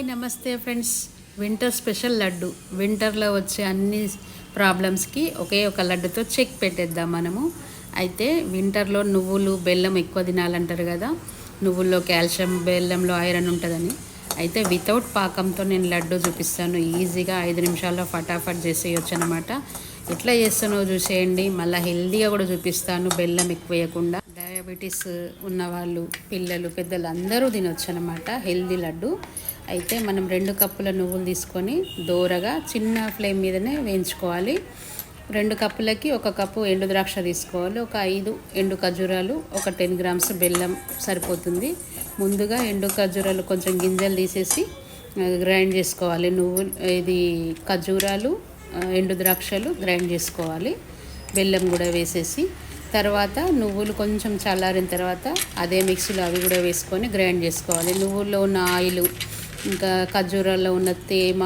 Hi నమస్తే friends. Winter special laddu. వింటర్లో వచ్చే అన్ని ప్రాబ్లమ్స్కి ఒకే ఒక లడ్డుతో చెక్ పెట్టేద్దాం మనము. అయితే వింటర్లో నువ్వులు బెల్లం ఎక్కువ తినాలంటారు కదా. నువ్వుల్లో కాల్షియం బెల్లంలో ఐరన్ ఉంటుందని. అయితే వితౌట్ పాకంతో నేను లడ్డు చూపిస్తాను. ఈజీగా ఐదు నిమిషాల్లో ఫటాఫట్ చేసేయచ్చు అనమాట ఎట్లా చేస్తానో చూసేయండి. మళ్ళీ హెల్దీగా కూడా చూపిస్తాను. బెల్లం ఎక్కువ వేయకుండా. డయాబెటీస్ ఉన్నవాళ్ళు పిల్లలు పెద్దలు అందరూ తినొచ్చు అనమాట హెల్దీ లడ్డు. అయితే మనం రెండు కప్పుల నువ్వులు తీసుకొని దోరగా చిన్న ఫ్లేమ్ మీదనే వేయించుకోవాలి. రెండు కప్పులకి ఒక కప్పు ఎండు ద్రాక్ష తీసుకోవాలి. ఒక ఐదు ఎండు ఖర్జూరాలు ఒక టెన్ గ్రామ్స్ బెల్లం సరిపోతుంది. ముందుగా ఎండు ఖర్జూరాలు కొంచెం గింజలు తీసేసి గ్రైండ్ చేసుకోవాలి. నువ్వు ఇది ఖర్జూరాలు ఎండు ద్రాక్షలు గ్రైండ్ చేసుకోవాలి. బెల్లం కూడా వేసేసి తర్వాత నువ్వులు కొంచెం చల్లారిన తర్వాత అదే మిక్సీలో అవి కూడా వేసుకొని గ్రైండ్ చేసుకోవాలి. నువ్వుల్లో ఉన్న ఆయిల్ ఇంకా ఖర్జూరాల్లో ఉన్న తేమ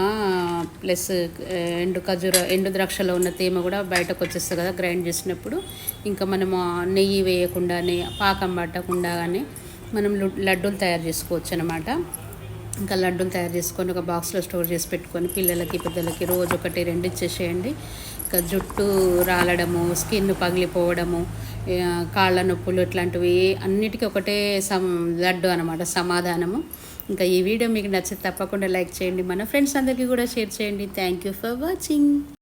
ప్లస్ ఎండు ఖర్జూర ఎండు ద్రాక్షలో ఉన్న తేమ కూడా బయటకు వచ్చేస్తుంది కదా గ్రైండ్ చేసినప్పుడు. ఇంకా మనము నెయ్యి వేయకుండానే పాకం పట్టకుండానే మనం లడ్డూలు తయారు చేసుకోవచ్చు అనమాట ఇంకా లడ్డూలు తయారు చేసుకొని ఒక బాక్స్లో స్టోర్ చేసి పెట్టుకొని పిల్లలకి పెద్దలకి రోజు ఒకటి రెండు ఇచ్చేసేయండి. ఇంకా జుట్టు రాలడము స్కిన్ పగిలిపోవడము కాళ్ళ నొప్పులు ఇట్లాంటివి అన్నిటికీ ఒకటే సం లడ్డు అనమాట సమాధానము. ఇంకా ఈ వీడియో మీకు నచ్చితే తప్పకుండా లైక్ చేయండి. మన ఫ్రెండ్స్ అందరికీ కూడా షేర్ చేయండి. Thank you for watching